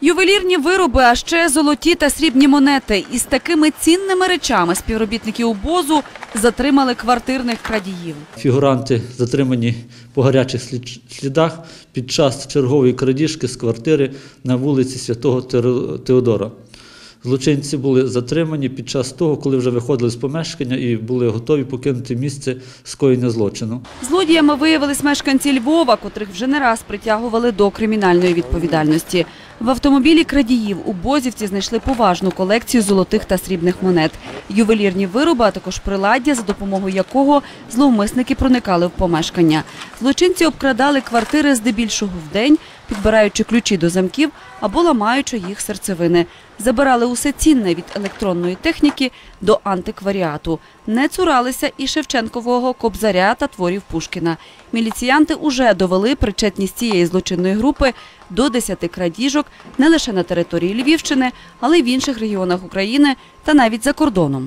Ювелірні вироби, а ще золоті та срібні монети. Із такими цінними речами співробітники УБОЗу затримали квартирних крадіїв. Фігуранти затримані по гарячих слід- слідах під час чергової крадіжки з квартири на вулиці Святого Теодора. Злочинці були затримані під час того, коли вже виходили з помешкання і були готові покинути місце скоєння злочину. Злодіями виявились мешканці Львова, котрих вже не раз притягували до кримінальної відповідальності. В автомобілі крадіїв у Бозівці знайшли поважну колекцію золотих та срібних монет, ювелірні вироби, а також приладдя, за допомогою якого зловмисники проникали в помешкання. Злочинці обкрадали квартири здебільшого вдень, підбираючи ключі до замків або ламаючи їх серцевини. Забирали усе цінне від електронної техніки до антикваріату. Не цуралися і Шевченкового кобзаря та творів Пушкіна. Міліціянти уже довели причетність цієї злочинної групи до 10 крадіжок не лише на території Львівщини, але й в інших регіонах України та навіть за кордоном.